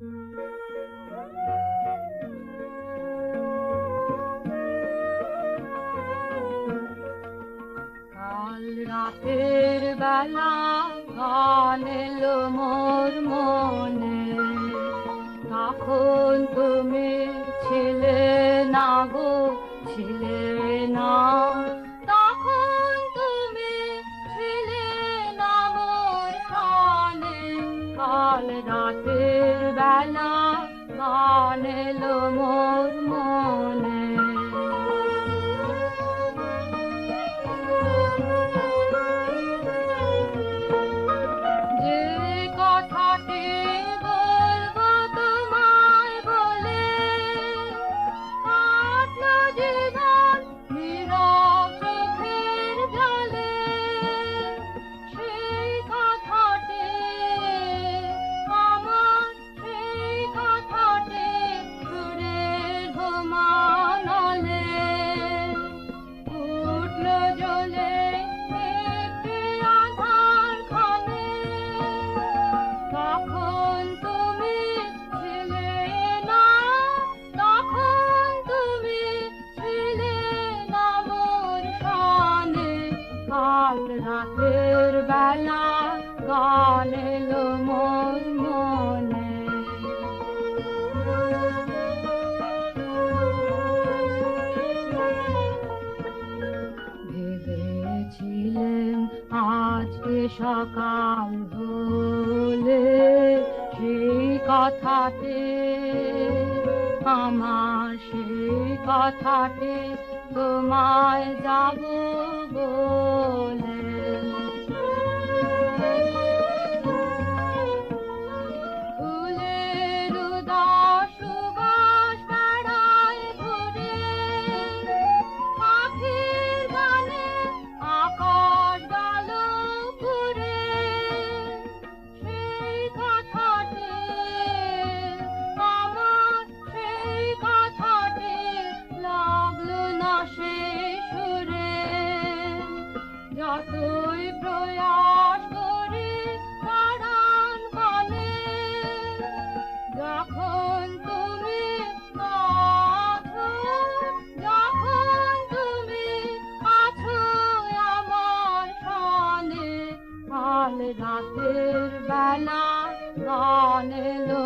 কাল রাতের বেলা গান এলো মোর মনে। তখন তুমি ছিলে না গো, ছিলে না। তখন তুমি ছিলে না মোর কানে। কাল বেলা গান এলো মনে। রাতের বেলা গান এলো মোর মনে। ভেবেছিলেন আজকে সকাল হলে সেই কথাতে, আমার সেই কথাতে তোমায় যাব রাতের বেলা গান এলো